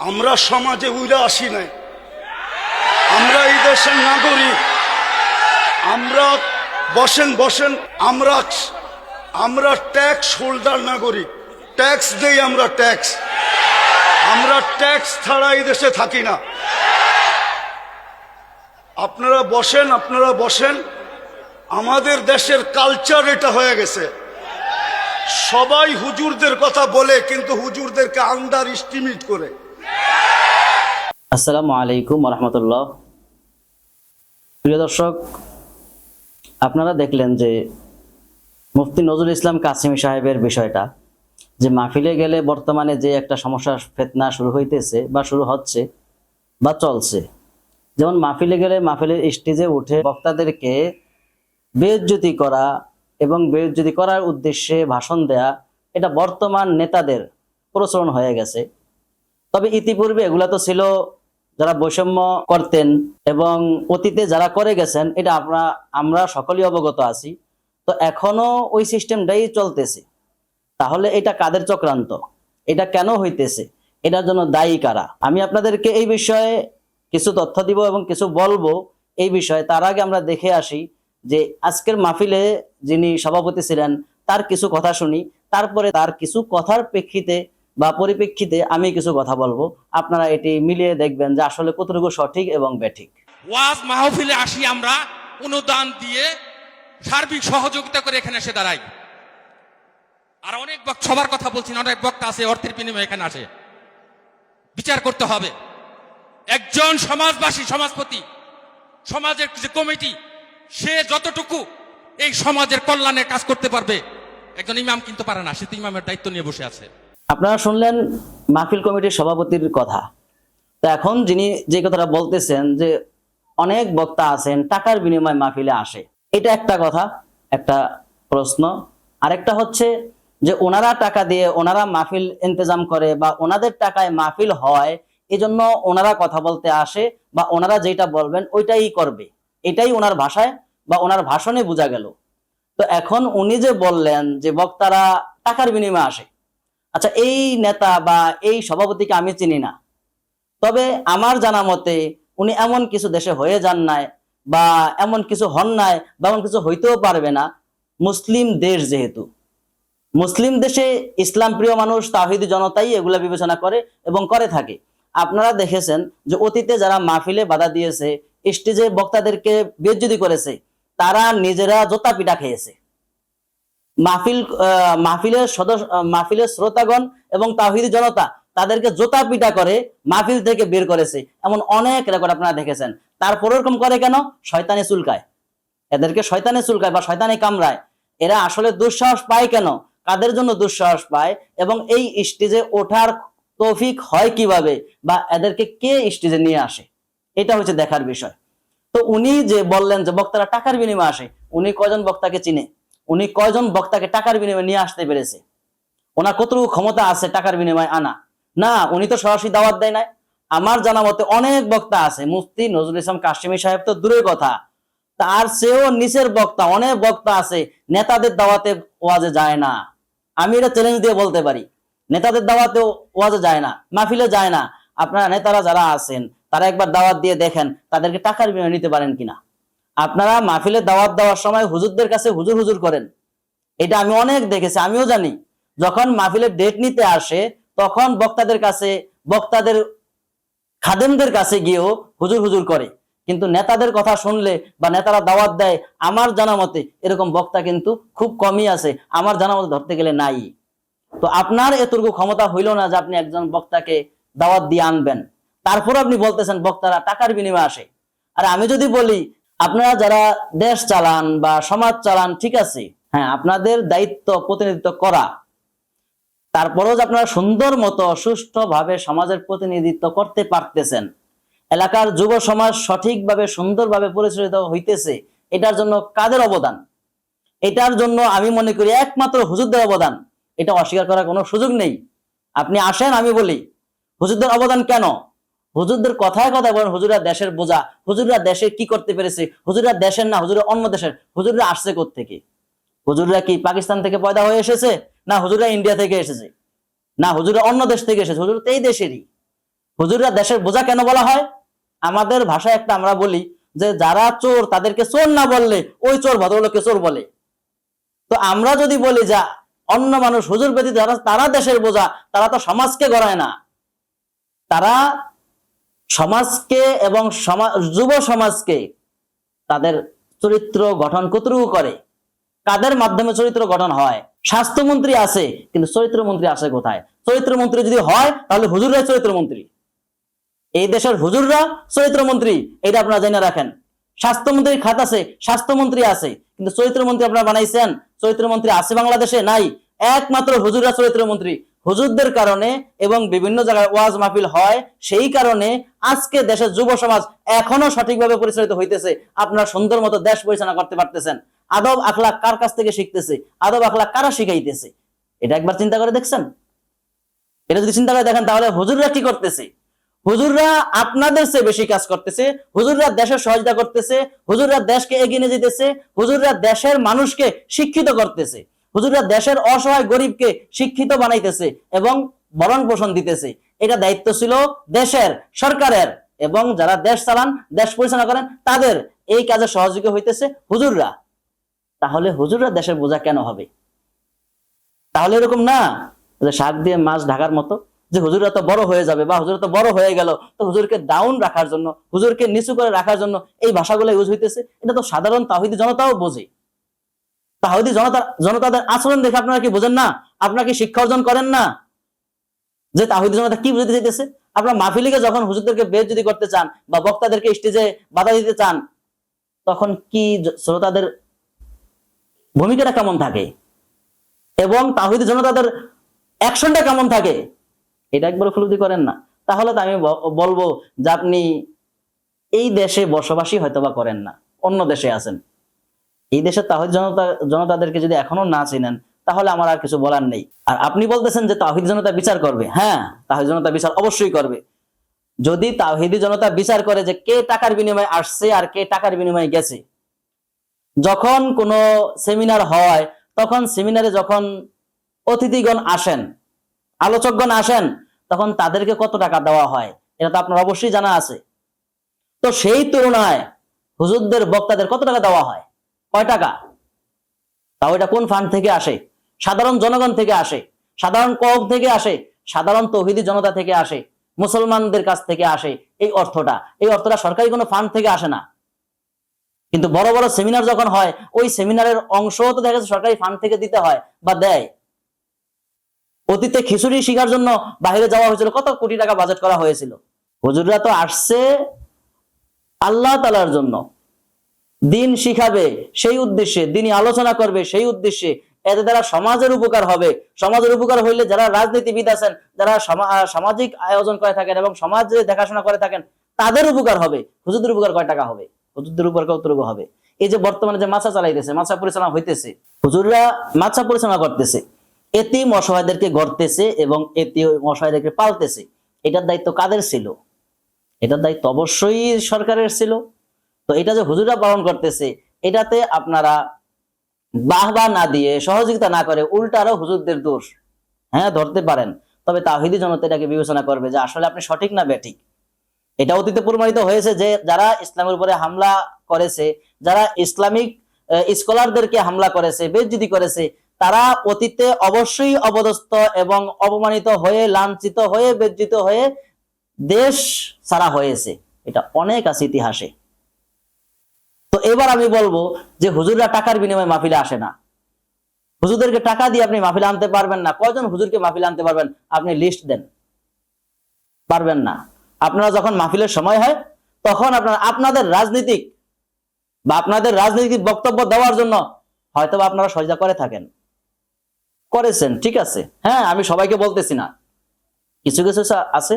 আমরা সমাজে উইরা আসি নাই। আমরা এই দেশের নাগরিক। আমরা বসেন বসেন, আমরা আমরা ট্যাক্স হোল্ডার নাগরিক। ট্যাক্স দেই আমরা ট্যাক্স। আমরা ট্যাক্স ছাড়া এই দেশে থাকি না। আপনারা বসেন আপনারা বসেন। আমাদের দেশের কালচার এটা হয়ে গেছে। সবাই হুজুরদের কথা বলে, কিন্তু হুজুরদেরকে আন্ডার এস্টিমেট করে। আসসালামু আলাইকুম রহমতুল্লাহ প্রিয় দর্শক, আপনারা দেখলেন যে মুফতি নজরুল ইসলাম কাসিম সাহেবের বিষয়টা, যে মাহফিলে গেলে বর্তমানে যে একটা সমস্যা ফেতনা শুরু হইতেছে বা শুরু হচ্ছে বা চলছে। যেমন মাহফিলে গেলে মাহফিলের স্টেজে উঠে বক্তাদেরকে বেজ্জতি করা এবং বেজ্জতি করার উদ্দেশ্যে ভাষণ দেয়া, এটা বর্তমান নেতাদের প্রচলন হয়ে গেছে। তবে ইতিপূর্বে এগুলা তো ছিল যারা বৈষম্য করতেন এবং অতীতে যারা করে গেছেন, এটা আমরা আমরা সকলেই অবগত আছি। তো এখনও ওই সিস্টেমটাই চলতেছে। তাহলে এটা কাদের চক্রান্ত? এটা কেন হইতেছে? এটার জন্য দায়ী কারা? আমি আপনাদেরকে এই বিষয়ে কিছু তথ্য দিব এবং কিছু বলব এই বিষয়ে। তার আগে আমরা দেখে আসি যে আজকের মাহফিলে যিনি সভাপতি ছিলেন, তার কিছু কথা শুনি। তারপরে তার কিছু কথার প্রেক্ষিতে বা পরিপ্রেক্ষিতে আমি কিছু কথা বলব। আপনারা এটি মিলিয়ে দেখবেন যে আসলে কতটুকু সঠিক এবং বেঠিক। ওয়াজ মাহফিলে আসি আমরা, অনুদান দিয়ে সার্বিক সহযোগিতা করে এখানে এসে দাঁড়াই। আর অনেক সবার কথা বলছি অনেক বক্তা আছে, অর্থের বিনিময়ে এখানে আসে। বিচার করতে হবে। একজন সমাজবাসী, সমাজপতি, সমাজের যে কমিটি, সে যতটুকু এই সমাজের কল্যাণে কাজ করতে পারবে, একজন ইমাম কিন্তু পারে না, সে তো ইমামের দায়িত্ব নিয়ে বসে আছে। আপনারা শুনলেন মাহফিল কমিটির সভাপতির কথা। তো এখন যিনি যে কথাটা বলতেছেন যে অনেক বক্তা আছেন, টাকার বিনিময়ে মাহফিলে আসে। এটা একটা কথা, একটা প্রশ্ন। আরেকটা হচ্ছে যে ওনারা টাকা দিয়ে ওনারা মাহফিল ইন্তজাম করে বা ওনাদের টাকায় মাহফিল হয়, এজন্য ওনারা কথা বলতে আসে বা ওনারা যেটা বলবেন ওইটাই করবে। এটাই ওনার ভাষায় বা ওনার ভাষণে বোঝা গেল। তো এখন উনি যে বললেন যে বক্তারা টাকার বিনিময়ে আসে আচ্ছা এই নেতা বা এই সভাপতিকে আমি চিনি না। তবে আমার জানা মতে উনি এমন কিছু দেশে হয়ে যান নাই বা এমন কিছু হন নাই বা এমন কিছু হইতেও পারবে না। মুসলিম দেশ যেহেতু। মুসলিম দেশে ইসলাম প্রিয় মানুষ তাহিদি জনতাই এগুলা বিবেচনা করে এবং করে থাকে। আপনারা দেখেছেন যে অতীতে যারা মাহফিলে বাধা দিয়েছে, স্টেজে বক্তাদেরকে বেজ্জুদি করেছে, তারা নিজেরা জোতা পিটা খেয়েছে। মাহফিল মাহফিলের সদস্য মাহফিলের শ্রোতাগণ এবং তাহিদ জনতা তাদেরকে জোতা পিটা করে মাহফিল থেকে বের করেছে। এমন অনেক রেকর্ড আপনারা দেখেছেন। তারপর এরকম করে কেন? শয়তানে চুলকায়। এদেরকে শয়তানে চুলকায় বা শয়তানে কামড়ায়। এরা আসলে দুঃসাহস পায় কেন? কাদের জন্য দুঃসাহস পায়? এবং এই স্টেজে ওঠার তৌফিক হয় কীভাবে? বা এদেরকে কে স্টেজে নিয়ে আসে? এটা হচ্ছে দেখার বিষয়। তো উনি যে বললেন যে বক্তারা টাকার বিনিময়ে আসে, উনি কজন বক্তাকে চিনে? উনি কয়জন বক্তাকে টাকার বিনিময়ে নিয়ে আসতে পেরেছে? ওনার কতটুকু ক্ষমতা আছে টাকার বিনিময়ে আনা? না, উনি তো সরাসরি দাওয়াত দেয় নাই। আমার জানা মতে অনেক বক্তা আছে, মুফতি নজরুল ইসলাম কাশ্মীর সাহেব তো দূরের কথা। তার চেয়েও নিচের বক্তা, অনেক বক্তা আছে, নেতাদের দাওয়াতে ওয়াজে যায় না। আমি এটা চ্যালেঞ্জ দিয়ে বলতে পারি। নেতাদের দাওয়াতে ওয়াজে যায় না, মাহফিলে যায় না। আপনারা নেতারা যারা আছেন, তারা একবার দাওয়াত দিয়ে দেখেন তাদেরকে টাকার বিনিময়ে নিতে পারেন কিনা। আপনারা মাহফিলে দাওয়াত দেওয়ার সময় হুজুরদের কাছে হুজুর হুজুর করেন। এটা আমি অনেক দেখেছি, আমিও জানি। যখন মাহফিলের ডেট নিতে আসে, তখন বক্তাদের কাছে, বক্তাদের খাদেমদের কাছে গিয়েও হুজুর হুজুর করে। কিন্তু নেতাদের কথা শুনলে বা নেতারা দাওয়াত দেয়, আমার জানা মতে এরকম বক্তা কিন্তু খুব কমই আছে, আমার জানা মতে ধরতে গেলে নাই। তো আপনার এতটুকু ক্ষমতা হইল না যে আপনি একজন বক্তাকে দাওয়াত দিয়ে আনবেন। তারপর আপনি বলতেছেন, বক্তারা টাকার বিনিময়ে আসে। আর আমি যদি বলি আপনারা যারা দেশ চালান বা সমাজ চালান, ঠিক আছে? হ্যাঁ আপনাদের দায়িত্ব, প্রতিনিধিত্ব করা। তারপরেও যে আপনারা সুন্দর মতো, সুষ্ঠুভাবে সমাজের প্রতিনিধিত্ব করতে পারতেছেন। এলাকার যুব সমাজ সঠিকভাবে, সুন্দরভাবে পরিচালিত হইতেছে, এটার জন্য কাদের অবদান? এটার জন্য আমি মনে করি একমাত্র হুজুরদের অবদান। এটা অস্বীকার করার কোনো সুযোগ নেই। আপনি আসেন, আমি বলি, হুজুরদের অবদান কেন? হুজুরদের কথায় কথা বলেন হুজুরা দেশের বোঝা, হুজুররা দেশে কি করতে পেরেছে, হুজুররা দেশের না হুজুরা অন্য দেশের, হুজুররা আসছে থেকে হুজুররা কি পাকিস্তান থেকে পয়দা হয়ে এসেছে, না হুজুররা ইন্ডিয়া থেকে এসেছে? না হুজুররা অন্য দেশ থেকে এসেছে, হুজুর এই দেশেরই। হুজুররা দেশের বোঝা কেন বলা হয়? আমাদের ভাষায় একটা আমরা বলি যে, যারা চোর তাদেরকে চোর না বললে, ওই চোর ভদ্রলোককে চোর বলে। তো আমরা যদি বলি যা, অন্য মানুষ হুজুর ব্যতীত তারা দেশের বোঝা, তারা তো সমাজকে গড়ায় না। তারা সমাজকে এবং সমাজ যুব সমাজকে তাদের চরিত্র গঠন কতটুকু করে? কাদের মাধ্যমে চরিত্র গঠন হয়? স্বাস্থ্যমন্ত্রী আছে, কিন্তু চরিত্রমন্ত্রী আসে কোথায়? চরিত্রমন্ত্রী যদি হয়, তাহলে হুজুররাই চরিত্রমন্ত্রী। এই দেশের হুজুররা চরিত্রমন্ত্রী, এটা আপনারা জেনে রাখেন। স্বাস্থ্যমন্ত্রীর খাত আছে, স্বাস্থ্যমন্ত্রী আছে, কিন্তু চরিত্রমন্ত্রী আপনারা বানাইছেন। চরিত্রমন্ত্রী আছে বাংলাদেশে? নাই। একমাত্র হুজুররা চরিত্রমন্ত্রী। হুজুরদের কারণে এবং বিভিন্ন জায়গায় ওয়াজ মাহফিল হয়, সেই কারণে আজকে দেশের যুব সমাজ এখনও সঠিকভাবে পরিচালিত হইতেছে। আপনারা সুন্দর মতো দেশ পরিচালনা করতে পারতেছেন। আদব আখলাক কার কাছ থেকে শিখতেছে? আদব আখলাক কারা শিখাইতেছে? এটা একবার চিন্তা করে দেখছেন? এটা যদি চিন্তা করে দেখেন, তাহলে হুজুররা কি করতেছে? হুজুররা আপনাদের চেয়ে বেশি কাজ করতেছে, হুজুররা দেশের সহযোগিতা করতেছে, হুজুররা দেশকে এগিয়ে নিয়ে যেতেছে, হুজুররা দেশের মানুষকে শিক্ষিত করতেছে। হুজুররা দেশের অসহায় গরিবকে শিক্ষিত বানাইতেছে এবং বরণ পোষণ দিতেছে। এটা দায়িত্ব ছিল দেশের সরকারের এবং যারা দেশ চালান, দেশ পরিচালনা করেন, তাদের এই কাজে সহযোগী হইতেছে হুজুররা। তাহলে হুজুররা দেশের বোঝা কেন হবে? তাহলে এরকম না যে শাক দিয়ে মাছ ঢাকার মতো যে হুজুররা তো বড় হয়ে যাবে বা হুজুর তো বড় হয়ে গেল, তো হুজুরকে ডাউন রাখার জন্য, হুজুরকে নিচু করে রাখার জন্য এই ভাষাগুলো ইউজ হইতেছে। এটা তো সাধারণ তাহিদি জনতাও বোঝে। তাহিদি জনতা জনতাদের আচরণ দেখে আপনারা কি বোঝেন না? আপনারা কি শিক্ষা অর্জন করেন না? যে তাহিদি জনতা কি বুঝতে চাইতেছে? আপনার মাহফিলিকে যখন হুজুরদেরকে বেদ যদি করতে চান বা বক্তাদেরকে স্টেজে বাধা দিতে চান, তখন কি শ্রোতাদের ভূমিকাটা কেমন থাকে? এবং তাহিদি জনতাদের অ্যাকশনটা কেমন থাকে? এটা একবার উপলব্ধি করেন না। তাহলে তো আমি বলব যে আপনি এই দেশে বসবাসই হয়তোবা করেন না। অন্য দেশে আছেন। এই দেশের তাহিদ জনতা, জনতাদেরকে যদি এখনও না চিনেন, তাহলে আমার আর কিছু বলার নেই। আর আপনি বলতেছেন যে তাহিদ জনতা বিচার করবে। হ্যাঁ তাহিদ জনতা বিচার অবশ্যই করবে। যদি তাহিদি জনতা বিচার করে যে কে টাকার বিনিময়ে আসছে আর কে টাকার বিনিময়ে গেছে, যখন কোনো সেমিনার হয়, তখন সেমিনারে যখন অতিথিগণ আসেন, আলোচকগণ আসেন, তখন তাদেরকে কত টাকা দেওয়া হয়, এটা তো আপনার অবশ্যই জানা আছে। তো সেই তুলনায় হুজুরদের, বক্তাদের কত টাকা দেওয়া হয়? কয় টাকা? তাও এটা কোন ফান্ড থেকে আসে? সাধারণ জনগণ থেকে আসে, সাধারণ কম থেকে আসে, সাধারণ তৌহিদি জনতা থেকে আসে, মুসলমানদের কাছ থেকে আসে, এই অর্থটা। এই অর্থটা সরকারি কোনো ফান্ড থেকে আসে না। কিন্তু বড় বড় সেমিনার যখন হয়, ওই সেমিনারের অংশ তো দেখা যাচ্ছে সরকারি ফান্ড থেকে দিতে হয় বা দেয়। অতীতে খিচুড়ি শিখার জন্য বাইরে যাওয়া হয়েছিল, কত কোটি টাকা বাজেট করা হয়েছিল? হুজুররা তো আসছে আল্লাহ তালার জন্য। দিন শিখাবে, সেই উদ্দেশ্যে, দিনই আলোচনা করবে, সেই উদ্দেশ্যে এতে দ্বারা সমাজের উপকার হবে। সমাজের উপকার হইলে যারা রাজনীতিবিদ আছেন, যারা সামাজিক আয়োজন করে থাকেন এবং সমাজে দেখাশোনা করে থাকেন, তাদের উপকার হবে। হুজুরদের উপকার কয় টাকা হবে? হুজুরদের উপকার কতটুকু হবে? এই যে বর্তমানে যে মাছা চালাইতেছে মাছা পরিচালনা হইতেছে, হুজুররা মাছা পরিচালনা করতেছে। এতিম অসহায়দেরকে গড়তেছে এবং এতি অসহায়দেরকে পালতেছে। এটার দায়িত্ব কাদের ছিল? এটার দায়িত্ব অবশ্যই সরকারের ছিল। তো এটা যে হুজুরা পালন করতেছে, এটাতে আপনারা বাহবা না দিয়ে সহযোগিতা না করে উল্টা আরও হুজুরদের দোষ হ্যাঁ ধরতে পারেন। তবে তাহিদি জনতা এটাকে বিবেচনা করবে যে আসলে আপনি সঠিক না ব্যাঠিক। এটা অতীতে প্রমাণিত হয়েছে যে যারা ইসলামের উপরে হামলা করেছে, যারা ইসলামিক স্কলারদেরকে হামলা করেছে, বেজ্জিদি করেছে, তারা অতীতে অবশ্যই অবদস্ত এবং অপমানিত হয়ে, লাঞ্ছিত হয়ে, বেজ্জিত হয়ে দেশ ছাড়া হয়েছে। এটা অনেক আছে ইতিহাসে। তো এবার আমি বলব যে হুজুররা টাকার বিনিময়ে মাহফিলে আসে না। হুজুরদেরকে টাকা দিয়ে আপনি মাহফিলে আনতে পারবেন না। কয়জন হুজুরকে মাহফিলে আনতে পারবেন? আপনি লিস্ট দেন। পারবেন না। আপনারা যখন মাহফিলের সময় হয়, তখন আপনারা, আপনাদের রাজনীতিক বা আপনাদের রাজনৈতিক বক্তব্য দেওয়ার জন্য হয়তো আপনারা সজা করে থাকেন। করেছেন, ঠিক আছে। হ্যাঁ আমি সবাইকে বলতেছি না। কিছু কিছু আছে।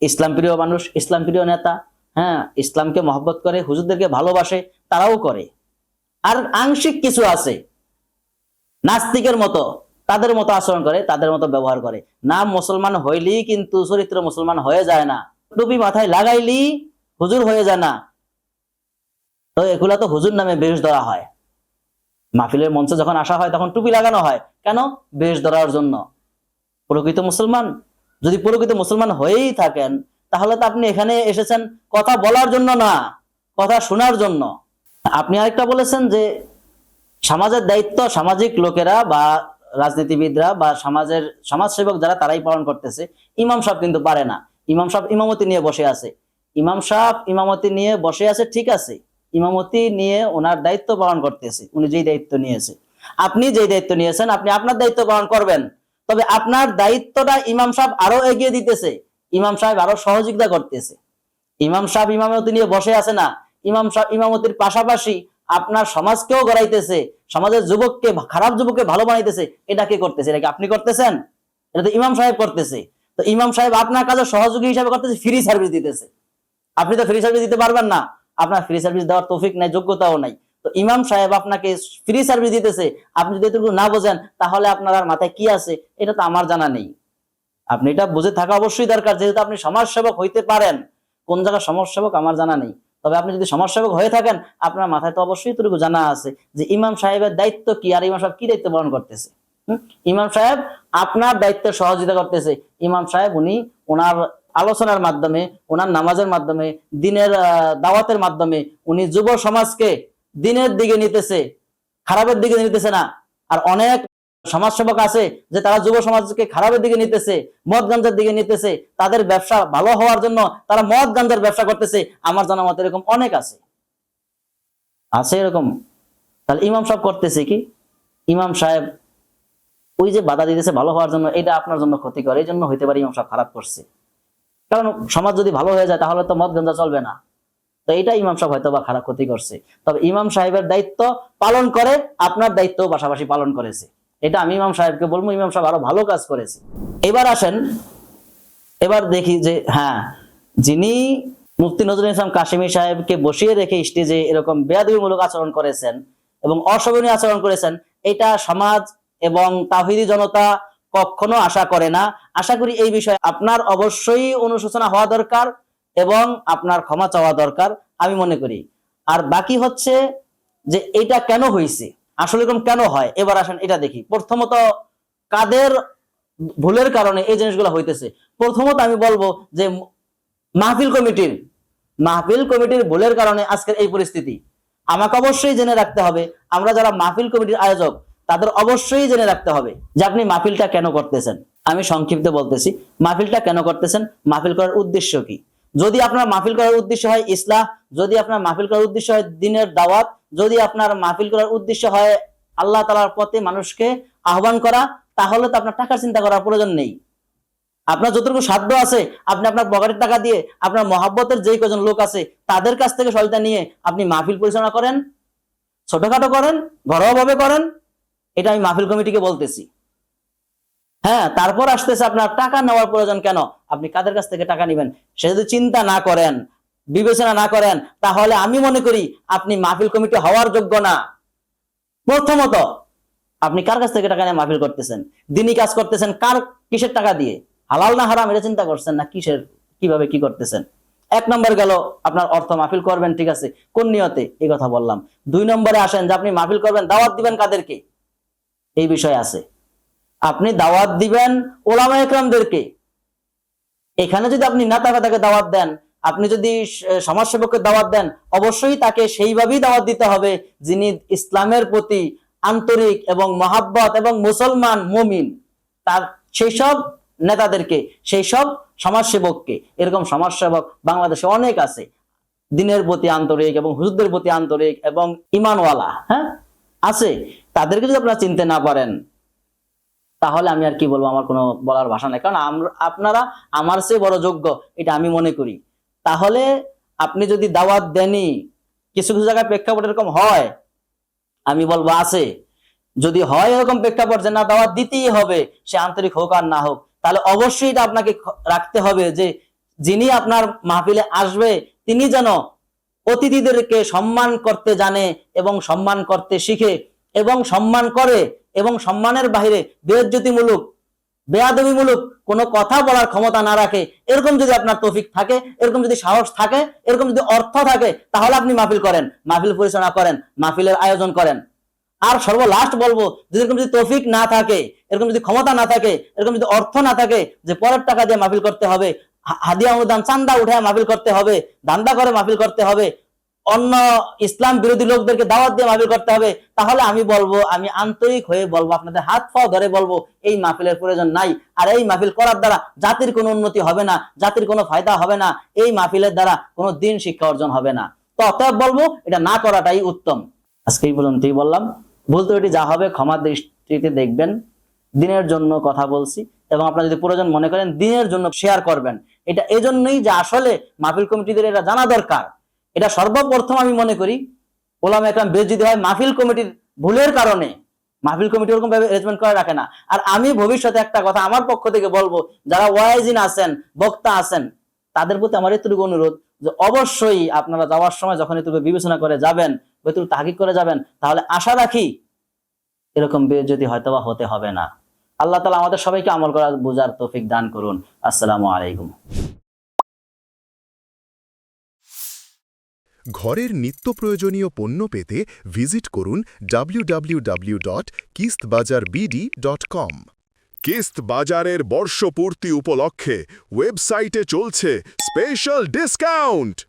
ইসলাম প্রিয় মানুষ, ইসলাম প্রিয় নেতা হ্যাঁ ইসলামকে মহব্বত করে, হুজুরদেরকে ভালোবাসে, তারাও করে। আর আংশিক কিছু আছে। নাস্তিকের মতো, তাদের মতো আচরণ করে, তাদের মতো ব্যবহার করে। নাম মুসলমান হইলেই কিন্তু চরিত্র মুসলমান হয়ে যায় না। টুপি মাথায় লাগাইলি হুজুর হয়ে যায় না। তো এগুলা তো হুজুর নামে বেশ ধরা হয়। মাহফিলের মঞ্চে যখন আসা হয়, তখন টুপি লাগানো হয়। কেন? বেশ ধরার জন্য। প্রকৃত মুসলমান, যদি প্রকৃত মুসলমান হয়েই থাকেন তাহলে তো আপনি এখানে এসেছেন কথা বলার জন্য না, কথা শোনার জন্য। আপনি আরেকটা বলেছেন যে সমাজের দায়িত্ব সামাজিক লোকেরা বা রাজনীতিবিদরা বা সমাজের সমাজসেবক যারা তারাই পালন করতেছে, ইমাম সাহেব কিন্তু পারে না। ইমাম সাহেব ইমামতি নিয়ে বসে আছে। ইমাম সাহেব ইমামতি নিয়ে বসে আছে, ঠিক আছে। ইমামতি নিয়ে ওনার দায়িত্ব পালন করতেছে, উনি যেই দায়িত্ব নিয়েছে। আপনি যেই দায়িত্ব নিয়েছেন, আপনি আপনার দায়িত্ব পালন করবেন। তবে আপনার দায়িত্বটা ইমাম সাহেব আরও এগিয়ে দিতেছে। ইমাম সাহেব আরও সহযোগিতা করতেছে। ইমাম সাহেব ইমামতি নিয়ে বসে আছে না, ইমাম সাহেব ইমামতির পাশাপাশি আপনার সমাজকেও গড়াইতেছে, সমাজের যুবককে, খারাপ যুবককে ভালো বানাইতেছে, এটা কে করতেছে, এটা কি আপনি করতেছেন? এটা তো ইমাম সাহেব করতেছে। তো ইমাম সাহেব আপনার কাজে সহযোগী হিসাবে করতেছে ফ্রি সার্ভিস দিতেছে। আপনি তো ফ্রি সার্ভিস দিতে পারবেন না, আপনার ফ্রি সার্ভিস দেওয়ার তৌফিক নাই, যোগ্যতাও নাই। তো ইমাম সাহেব আপনাকে ফ্রি সার্ভিস দিতেছে, আপনি যদি এটুকু না বোঝেন, তাহলে আপনার মাথায় কি আছে, এটা তো আমার জানা নেই। আপনি এটা বুঝে থাকা অবশ্যই দরকার, যেহেতু আপনি সমাজসেবক হইতে পারেন। কোন জায়গায় সমাজসেবক আমার জানা নেই। তবে আপনি যদি সমাজসেবক হয়ে থাকেন, আপনার মাথায় তো অবশ্যই এটুকু জানা আছে যে ইমাম সাহেবের দায়িত্ব কি আর ইমাম সাহেব কি দায়িত্ব পালন করতেছে? ইমাম সাহেব আপনার দায়িত্বে সহযোগিতা করতেছে। ইমাম সাহেব উনি ওনার আলোচনার মাধ্যমে, ওনার নামাজের মাধ্যমে, দিনের দাওয়াতের মাধ্যমে উনি যুব সমাজকে দিনের দিকে নিতেছে, খারাপের দিকে নিতেছে না। আর অনেক সমাজসেবক আছে যে তারা যুব সমাজকে খারাপের দিকে নিতেছে, মদ গাঞ্জার দিকে নিতেছে, তাদের ব্যবসা ভালো হওয়ার জন্য তারা মদ গাঞ্জার ব্যবসা করতেছে, আমার জানা মতে এরকম অনেক আছে। আছে এরকম। তাহলে ইমাম সাহেব করতেছে কি? ইমাম সাহেব ওই যে বাধা দিতেছে ভালো হওয়ার জন্য, এটা আপনার জন্য ক্ষতিকর, এই জন্য হইতে পারে ইমাম সাহেব খারাপ করছে। কারণ সমাজ যদি ভালো হয়ে যায়, তাহলে তো মদ গাঞ্জা চলবে না। তো এটা ইমাম সাহেব হয়তো বা খারাপ ক্ষতি করছে। তবে ইমাম সাহেবের দায়িত্ব পালন করে, আপনার দায়িত্ব পাশাপাশি পালন করেছে। এটা আমি ইমাম সাহেবকে বলব, ইমাম সাহেব আরও ভালো কাজ করেছে। এবার আসেন, এবার দেখি যে হ্যাঁ যিনি মুফতি নজরুল ইসলাম কাশিমি সাহেবকে বসিয়ে রেখে স্টেজে এরকম বেয়াদবিমূলক আচরণ করেছেন এবং অশোভনীয় আচরণ করেছেন, এটা সমাজ এবং তাহিদি জনতা কখনো আশা করে না। আশা করি এই বিষয়ে আপনার অবশ্যই অনুশোচনা হওয়া দরকার এবং আপনার ক্ষমা চাওয়া দরকার, আমি মনে করি। আর বাকি হচ্ছে যে, এটা কেন হয়েছে আসলে এরকম কেন হয়? এবার আসেন এটা দেখি। প্রথমত, কাদের ভুলের কারণে এই জিনিসগুলো হইতেছে? প্রথমত আমি বলব যে মাহফিল কমিটির মাহফিল কমিটির ভুলের কারণে আজকের এই পরিস্থিতি। আমাকে অবশ্যই জেনে রাখতে হবে, আমরা যারা মাহফিল কমিটির আয়োজক, তাদের অবশ্যই জেনে রাখতে হবে যে আপনি মাহফিলটা কেন করতেছেন। আমি সংক্ষিপ্ত বলতেছি, মাহফিলটা কেন করতেছেন? মাহফিল করার উদ্দেশ্য কি? যদি আপনার মাহফিল করার উদ্দেশ্য হয় ইসলাম যদি আপনার মাহফিল করার উদ্দেশ্য হয় দিনের দাওয়াত যদি আপনার মাহফিল করার উদ্দেশ্য হয় আল্লাহ তালার পথে মানুষকে আহ্বান করা, তাহলে তো আপনার টাকার চিন্তা করার প্রয়োজন নেই। আপনার যতটুকু সাধ্য আছে, আপনি আপনার পকেটের টাকা দিয়ে, আপনার মহাব্বতের যেই কজন লোক আছে, তাদের কাছ থেকে সহায়তা নিয়ে আপনি মাহফিল পরিচালনা করেন, ছোটখাটো করেন, ঘরোয়াভাবে করেন, এটা আমি মাহফিল কমিটিকে বলতেছি। হ্যাঁ তারপর আসতেছে আপনার টাকা নেওয়ার প্রয়োজন কেন? আপনি কাদের কাছ থেকে টাকা নেবেন? সে যদি চিন্তা না করেন বিবেচনা না করেন, তাহলে আমি মনে করি আপনি মাহফিল কমিটি হওয়ার যোগ্য না। প্রথমত, আপনি কার কাছ থেকে টাকা নিয়ে মাহফিল করতেছেন? দিনই কাজ করতেছেন, কার কিসের টাকা দিয়ে? হালাল না হারাম, এটা চিন্তা করছেন না কিসের, কীভাবে কি করতেছেন? এক নম্বর গেল, আপনার অর্থ মাহফিল করবেন, ঠিক আছে। কোন নিয়তে? এই কথা বললাম। দুই নম্বরে আসেন, যে আপনি মাহফিল করবেন, দাওয়াত দিবেন কাদেরকে? এই বিষয় আছে। আপনি দাওয়াত দিবেন ওলামা একরামদেরকে। এখানে যদি আপনি নেতা দাওয়াত দেন আপনি যদি সমাজসেবককে দাওয়াত দেন, অবশ্যই তাকে সেইভাবেই দাওয়াত দিতে হবে যিনি ইসলামের প্রতি আন্তরিক এবং মহাব্বত এবং মুসলমান মুমিন। তার সেই সব নেতাদেরকে সেই সব সমাজসেবককে, এরকম সমাজসেবক বাংলাদেশে অনেক আছে, দিনের প্রতি আন্তরিক এবং হুজুরদের প্রতি আন্তরিক এবং ইমানওয়ালা হ্যাঁ? আছে। তাদেরকে যদি আপনারা চিনতে না পারেন, তাহলে আমি আর কি বলব, আমার কোনো বলার ভাষা নাই। কারণ আপনারা আমার চেয়ে বড় যোগ্য, এটা আমি মনে করি। তাহলে আপনি যদি দাওয়াত দেনই, কিছু কিছু জায়গায় প্রেক্ষাপট এরকম হয়, আমি বলব আছে। যদি হয় এরকম প্রেক্ষাপট যে না, দাওয়াত দিতেই হবে, সে আন্তরিক হোক আর না হোক, তাহলে অবশ্যই এটা আপনাকে রাখতে হবে যে যিনি আপনার মাহফিলে আসবে, তিনি যেন অতিথিদেরকে সম্মান করতে জানে এবং সম্মান করতে শিখে এবং সম্মান করে এবং সম্মানের বাইরে বেজ্জতিমূলক বেয়াদবিমূলক কোনো কথা বলার ক্ষমতা না রাখে। এরকম যদি আপনার তৌফিক থাকে, এরকম যদি সাহস থাকে, এরকম যদি অর্থ থাকে, তাহলে আপনি মাহফিল করেন, মাহফিল পরিচালনা করেন, মাহফিলের আয়োজন করেন। আর সর্বলাস্ট বলব, যদি এরকম যদি তৌফিক না থাকে, এরকম যদি ক্ষমতা না থাকে, এরকম যদি অর্থ না থাকে যে পরের টাকা দিয়ে মাহফিল করতে হবে হাদিয়া অনুদান চান্দা উঠে মাহফিল করতে হবে, দান্দা করে মাহফিল করতে হবে অন্য ইসলাম বিরোধী লোকদেরকে দাওয়াত দিয়ে মাহফিল করতে হবে, তাহলে আমি বলব, আমি আন্তরিক হয়ে বলব, আপনাদের হাত পাও ধরে বলব, এই মাহফিলের প্রয়োজন নাই। আর এই মাহফিল করার দ্বারা জাতির কোনো উন্নতি হবে না, জাতির কোনো ফায়দা হবে না, এই মাহফিলের দ্বারা কোনো দিন শিক্ষা অর্জন হবে না। তো অতএব বলব, এটা না করাটাই উত্তম। আজকে এই পর্যন্তই বললাম। ভুল ত্রুটি যা হবে, ক্ষমা দৃষ্টিতে দেখবেন, দিনের জন্য কথা বলছি, এবং আপনারা যদি প্রয়োজন মনে করেন, দিনের জন্য শেয়ার করবেন। এটা এজন্যই যে আসলে মাহফিল কমিটিদের এটা জানা দরকার। এটা সর্বপ্রথম আমি মনে করি, ওলামা একরাম বেশ যদি হয় মাহফিল কমিটির ভুলের কারণে, মাহফিল কমিটি ওরকম ভাবে অ্যারেঞ্জমেন্ট করে রাখে না। আর আমি ভবিষ্যতে একটা কথা আমার পক্ষ থেকে বলব, যারা ওয়াইজিন আছেন, বক্তা আছেন, তাদের প্রতি আমার এতটুকু অনুরোধ যে অবশ্যই আপনারা যাওয়ার সময় যখন এটুকু বিবেচনা করে যাবেন এটুকু তাহিক করে যাবেন, তাহলে আশা রাখি এরকম যদি হয়তোবা হতে হবে না। আল্লাহ তালা আমাদের সবাইকে আমল করার বোঝার তৌফিক দান করুন। আসসালামু আলাইকুম। ঘরের নিত্য প্রয়োজনীয় পণ্য পেতে ভিজিট করুন www.kistbazarbd.com কিস্ত বাজারের বর্ষপূর্তি উপলক্ষে ওয়েবসাইটে চলছে স্পেশাল ডিসকাউন্ট!